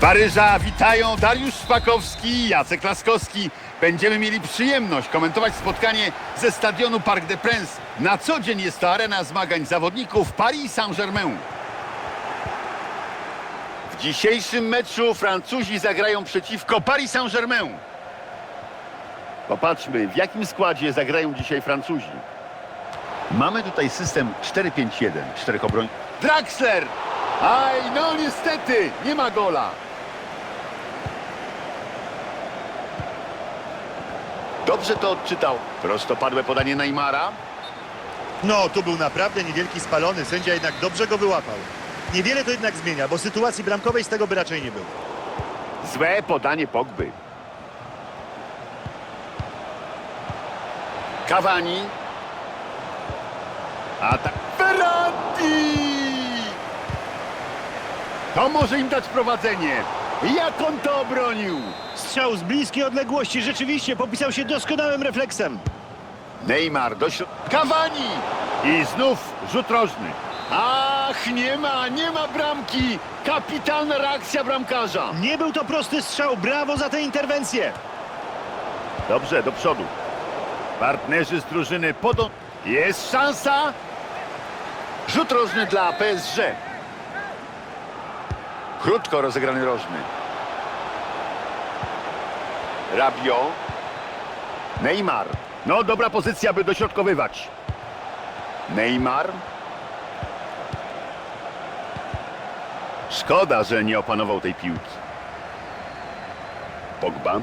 Paryża witają Dariusz Szpakowski i Jacek Laskowski. Będziemy mieli przyjemność komentować spotkanie ze stadionu Parc des Princes. Na co dzień jest to arena zmagań zawodników Paris Saint-Germain. W dzisiejszym meczu Francuzi zagrają przeciwko Paris Saint-Germain. Popatrzmy, w jakim składzie zagrają dzisiaj Francuzi. Mamy tutaj system 4-5-1, czterech obroń. Draxler! Aj, no niestety, nie ma gola. Dobrze to odczytał. Prostopadłe podanie Neymara. No, tu był naprawdę niewielki spalony, sędzia jednak dobrze go wyłapał. Niewiele to jednak zmienia, bo sytuacji bramkowej z tego by raczej nie było. Złe podanie Pogby. Cavani. Atak. Ferrati! To może im dać prowadzenie. Jak on to obronił? Strzał z bliskiej odległości rzeczywiście popisał się doskonałym refleksem. Neymar do środ... Cavani! I znów rzut rożny. Ach, nie ma, nie ma bramki. Kapitalna reakcja bramkarza. Nie był to prosty strzał, brawo za tę interwencję. Dobrze, do przodu. Partnerzy z drużyny podą... Jest szansa. Rzut rożny dla PSG. Krótko rozegrany rożny. Rabio. Neymar. No, dobra pozycja, by dośrodkowywać. Neymar. Szkoda, że nie opanował tej piłki. Pogba.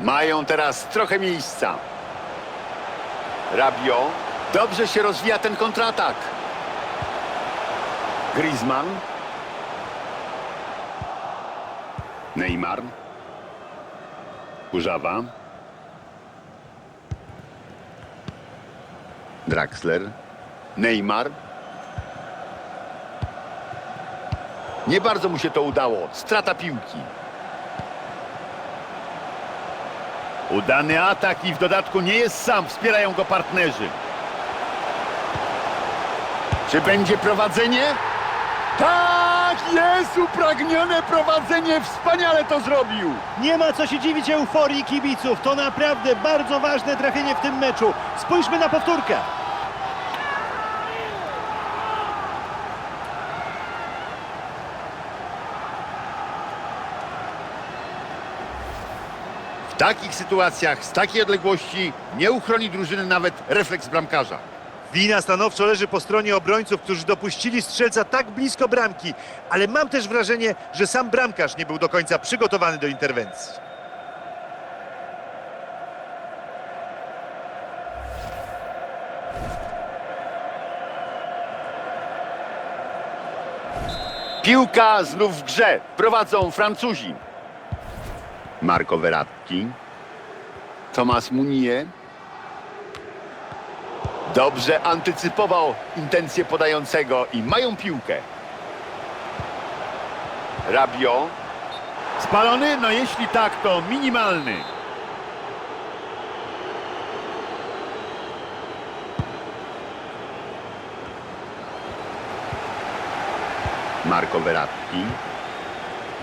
Mają teraz trochę miejsca. Rabio. Dobrze się rozwija ten kontratak. Griezmann. Neymar. Kurzawa. Draxler. Neymar. Nie bardzo mu się to udało. Strata piłki. Udany atak i w dodatku nie jest sam, wspierają go partnerzy. Czy będzie prowadzenie? Tak, jest upragnione prowadzenie, wspaniale to zrobił. Nie ma co się dziwić euforii kibiców, to naprawdę bardzo ważne trafienie w tym meczu. Spójrzmy na powtórkę. W takich sytuacjach, z takiej odległości nie uchroni drużyny nawet refleks bramkarza. Wina stanowczo leży po stronie obrońców, którzy dopuścili strzelca tak blisko bramki, ale mam też wrażenie, że sam bramkarz nie był do końca przygotowany do interwencji. Piłka znów w grze. Prowadzą Francuzi. Marco Verratti. Tomas Munier. Dobrze antycypował intencje podającego i mają piłkę. Rabio. Spalony? No jeśli tak, to minimalny. Marco Verratti,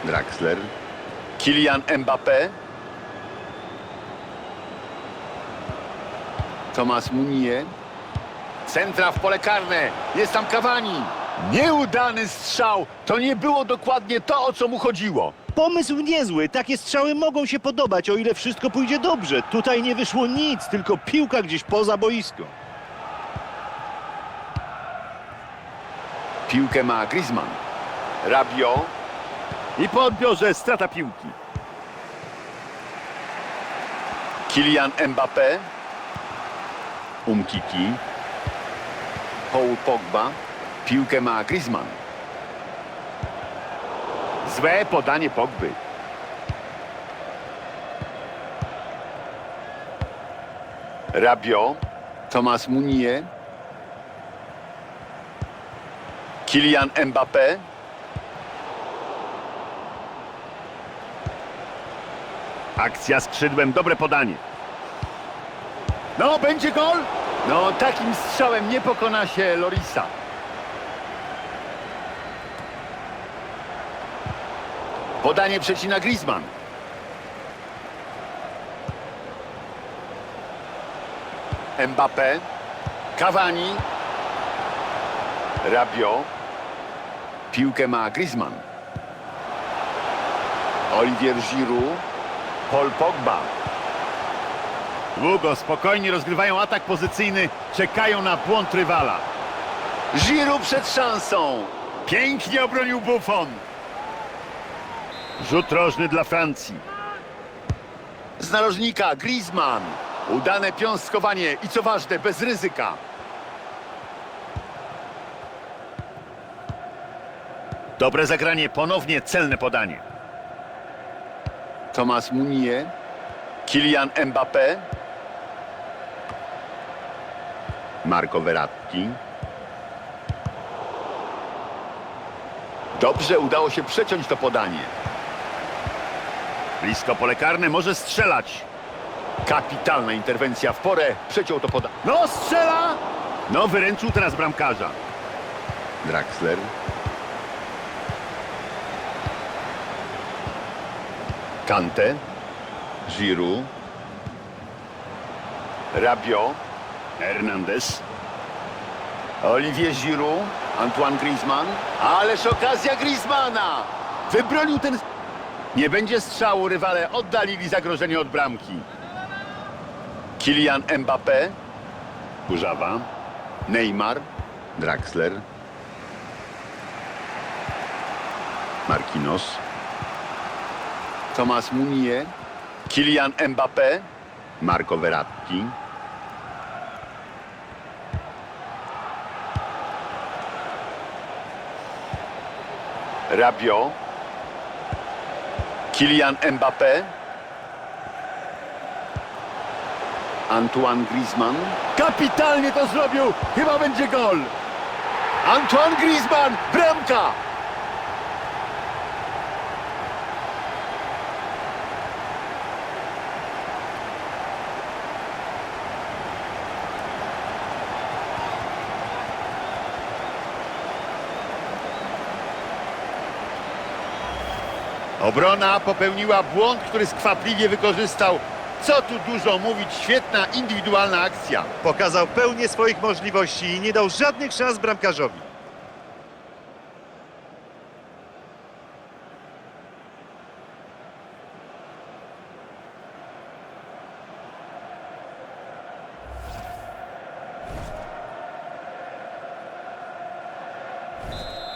Draxler, Kylian Mbappé, Tomas Munier, centra w pole karne, jest tam Cavani. Nieudany strzał, to nie było dokładnie to, o co mu chodziło. Pomysł niezły, takie strzały mogą się podobać, o ile wszystko pójdzie dobrze. Tutaj nie wyszło nic, tylko piłka gdzieś poza boisko. Piłkę ma Griezmann, Rabio i po odbiorze strata piłki. Kylian Mbappé, Umtiti, Paul Pogba, piłkę ma Griezmann. Złe podanie Pogby. Rabio, Tomas Munier, Kylian Mbappé. Akcja skrzydłem, dobre podanie. No, będzie gol? No, takim strzałem nie pokona się Lorisa. Podanie przecina Griezmann. Mbappé. Cavani. Rabiot. Piłkę ma Griezmann. Olivier Giroud. Paul Pogba. Długo, spokojnie rozgrywają atak pozycyjny. Czekają na błąd rywala. Giroud przed szansą. Pięknie obronił Buffon. Rzut rożny dla Francji. Z narożnika Griezmann. Udane piąstkowanie i co ważne, bez ryzyka. Dobre zagranie, ponownie celne podanie. Thomas Munier. Kylian Mbappé. Marco Verratti. Dobrze udało się przeciąć to podanie. Blisko pole karne, może strzelać. Kapitalna interwencja w porę, przeciął to podanie. No, strzela! No, wyręczył teraz bramkarza. Draxler. Kante. Giroud. Rabiot. Hernandez. Olivier Giroud. Antoine Griezmann. Ależ okazja Griezmana! Wybronił ten... Nie będzie strzału, rywale oddalili zagrożenie od bramki. Kylian Mbappé. Kurzawa. Neymar. Draxler. Marquinhos. Thomas Munier. Kylian Mbappé. Marco Verratti. Rabiot. Kylian Mbappé. Antoine Griezmann. Kapitalnie to zrobił! Chyba będzie gol! Antoine Griezmann! Bramka! Obrona popełniła błąd, który skwapliwie wykorzystał. Co tu dużo mówić, świetna indywidualna akcja. Pokazał pełnię swoich możliwości i nie dał żadnych szans bramkarzowi.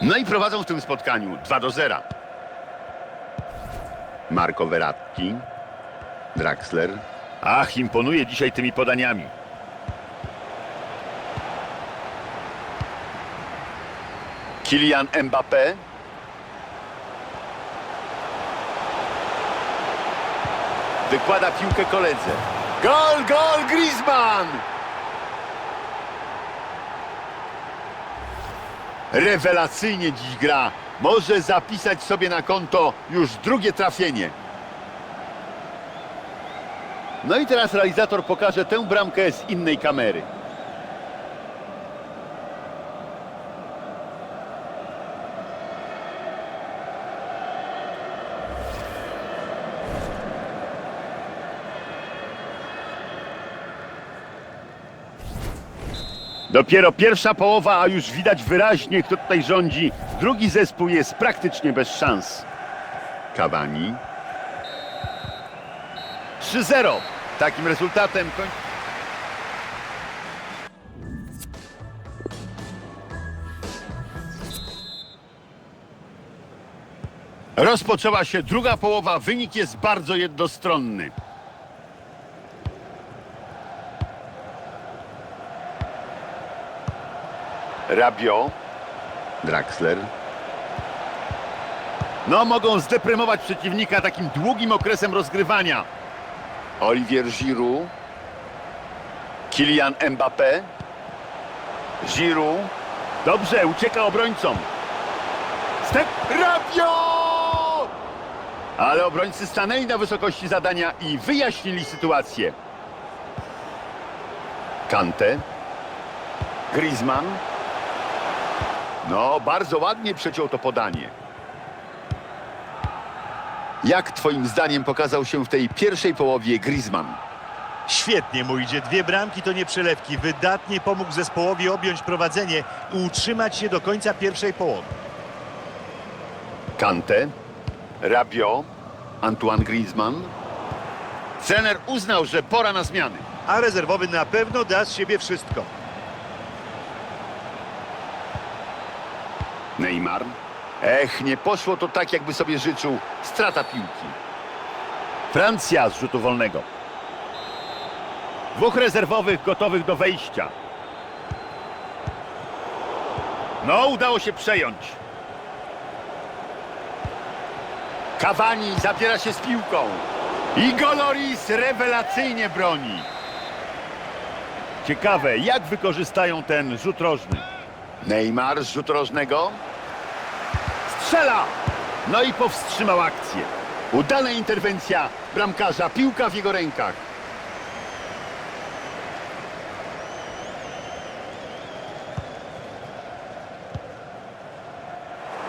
No i prowadzą w tym spotkaniu 2 do 0. Marco Verratti. Draxler. Ach, imponuje dzisiaj tymi podaniami. Kylian Mbappé. Wykłada piłkę koledze. Gol, gol, Griezmann! Rewelacyjnie dziś gra. Może zapisać sobie na konto już drugie trafienie. No i teraz realizator pokaże tę bramkę z innej kamery. Dopiero pierwsza połowa, a już widać wyraźnie, kto tutaj rządzi. Drugi zespół jest praktycznie bez szans. Cavani. 3-0. Takim rezultatem. Rozpoczęła się druga połowa, wynik jest bardzo jednostronny. Rabiot. Draxler. No, mogą zdeprymować przeciwnika takim długim okresem rozgrywania. Olivier Giroud. Kylian Mbappé. Giroud. Dobrze, ucieka obrońcom. Step Rabiot! Ale obrońcy stanęli na wysokości zadania i wyjaśnili sytuację. Kante. Griezmann. No, bardzo ładnie przeciął to podanie. Jak twoim zdaniem pokazał się w tej pierwszej połowie Griezmann? Świetnie mu idzie. Dwie bramki to nie przelewki. Wydatnie pomógł zespołowi objąć prowadzenie i utrzymać się do końca pierwszej połowy. Kante, Rabiot, Antoine Griezmann. Trener uznał, że pora na zmiany. A rezerwowy na pewno da z siebie wszystko. Neymar. Ech, nie poszło to tak, jakby sobie życzył. Strata piłki. Francja z rzutu wolnego. Dwóch rezerwowych gotowych do wejścia. No, udało się przejąć. Cavani zabiera się z piłką. I Goloris rewelacyjnie broni. Ciekawe, jak wykorzystają ten rzut rożny. Neymar z rzutu rożnego. Strzela! No i powstrzymał akcję. Udana interwencja bramkarza, piłka w jego rękach.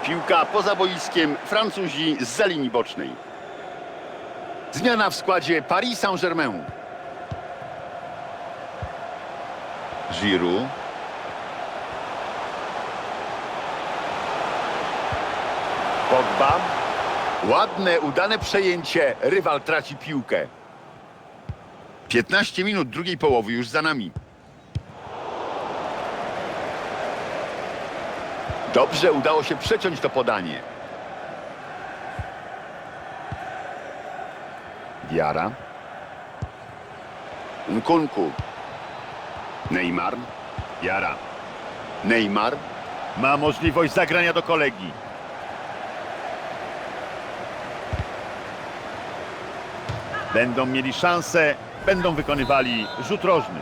Piłka poza boiskiem, Francuzi z linii bocznej. Zmiana w składzie Paris Saint-Germain. Giroud. Pogba. Ładne, udane przejęcie. Rywal traci piłkę. 15 minut drugiej połowy już za nami. Dobrze udało się przeciąć to podanie. Diara. Nkunku. Neymar. Diara. Neymar. Ma możliwość zagrania do kolegi. Będą mieli szansę, będą wykonywali rzut rożny.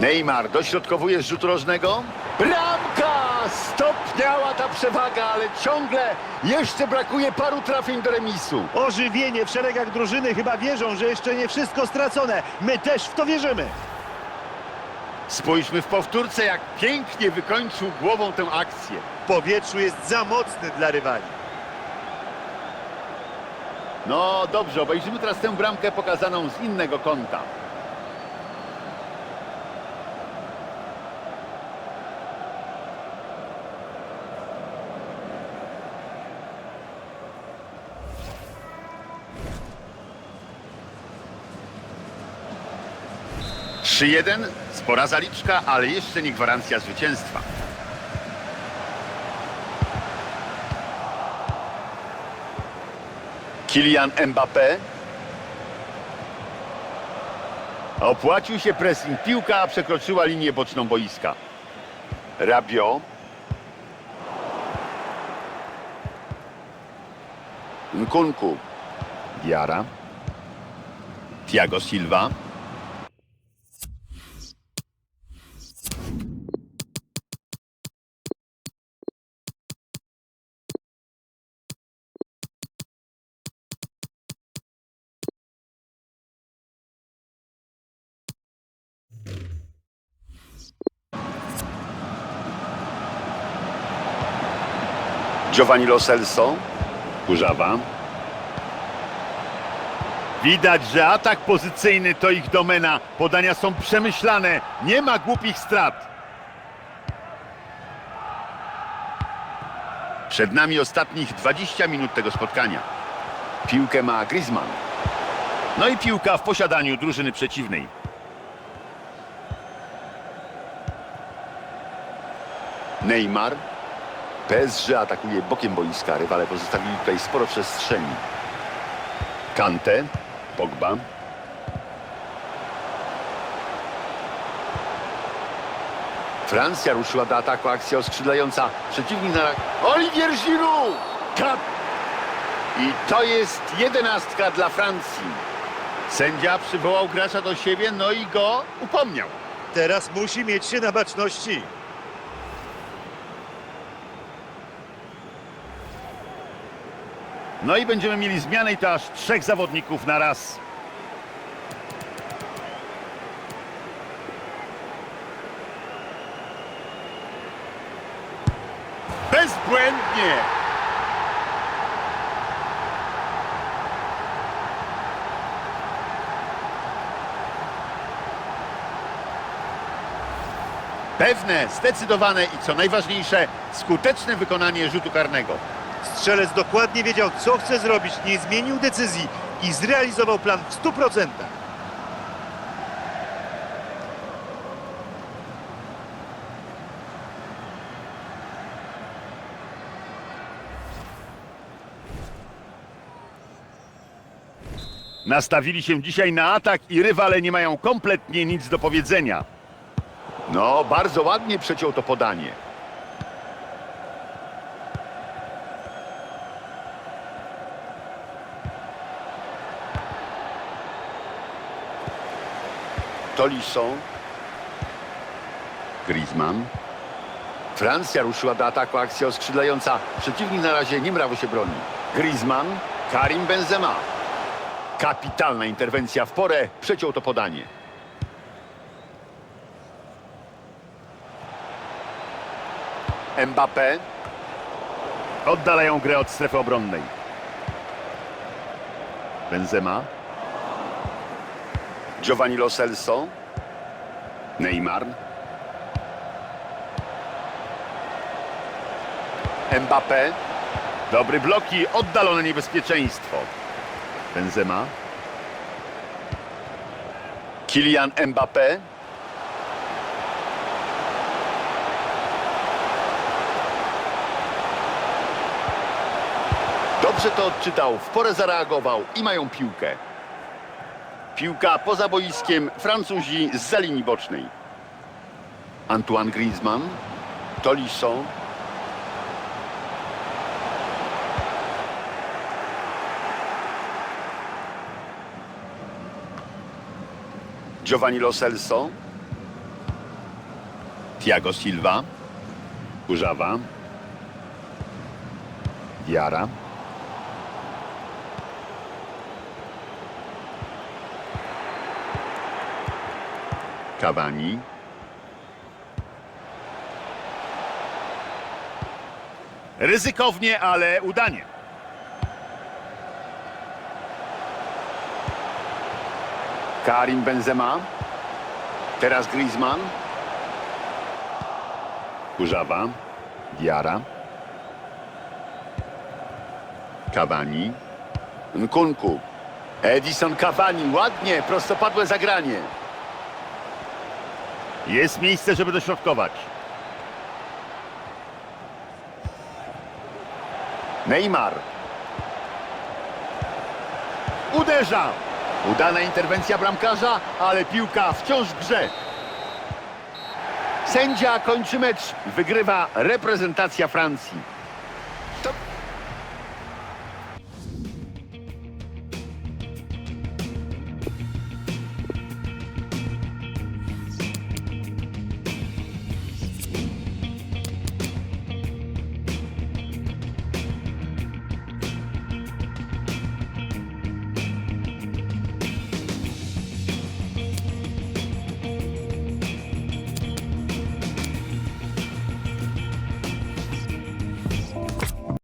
Neymar dośrodkowuje z rzutu rożnego. Bramka! Stopniała ta przewaga, ale ciągle jeszcze brakuje paru trafień do remisu. Ożywienie w szeregach drużyny chyba wierzą, że jeszcze nie wszystko stracone. My też w to wierzymy. Spójrzmy w powtórce, jak pięknie wykończył głową tę akcję. W powietrzu jest za mocny dla rywali. No dobrze, obejrzymy teraz tę bramkę pokazaną z innego kąta. Trzy jeden, spora zaliczka, ale jeszcze nie gwarancja zwycięstwa. Kylian Mbappé. Opłacił się pressing. Piłka przekroczyła linię boczną boiska. Rabiot. Nkunku. Diara. Thiago Silva. Giovanni Lo Celso. Kurzawa. Widać, że atak pozycyjny to ich domena. Podania są przemyślane. Nie ma głupich strat. Przed nami ostatnich 20 minut tego spotkania. Piłkę ma Griezmann. No i piłka w posiadaniu drużyny przeciwnej. Neymar. PSG atakuje bokiem boiska. Rywale pozostawili tutaj sporo przestrzeni. Kante. Pogba. Francja ruszyła do ataku. Akcja oskrzydlająca. Przeciwnik na... Olivier Giroud! I to jest jedenastka dla Francji. Sędzia przywołał gracza do siebie, no i go upomniał. Teraz musi mieć się na baczności. No i będziemy mieli zmianę i to aż trzech zawodników na raz. Bezbłędnie! Pewne, zdecydowane i co najważniejsze, skuteczne wykonanie rzutu karnego. Strzelec dokładnie wiedział, co chce zrobić, nie zmienił decyzji i zrealizował plan w 100%. Nastawili się dzisiaj na atak i rywale nie mają kompletnie nic do powiedzenia. No, bardzo ładnie przeciął to podanie. Tolisso. Griezmann. Francja ruszyła do ataku, akcja oskrzydlająca. Przeciwnik na razie nie brawo się broni. Griezmann, Karim Benzema. Kapitalna interwencja w porę, przeciął to podanie. Mbappé. Oddalają grę od strefy obronnej. Benzema. Giovanni Lo Celso. Neymar. Mbappé. Dobry bloki, oddalone niebezpieczeństwo. Benzema. Kylian Mbappé. Dobrze to odczytał, w porę zareagował i mają piłkę. Piłka poza boiskiem, Francuzi z linii bocznej. Antoine Griezmann, Tolisso, Giovanni Lo Celso, Thiago Silva, Kurzawa, Jara, Cavani, ryzykownie, ale udanie. Karim Benzema. Teraz Griezmann. Kurzawa. Diara. Cavani. Nkunku. Edison Cavani. Ładnie, prostopadłe zagranie. Jest miejsce, żeby dośrodkować. Neymar. Uderza. Udana interwencja bramkarza, ale piłka wciąż w grze. Sędzia kończy mecz. Wygrywa reprezentacja Francji.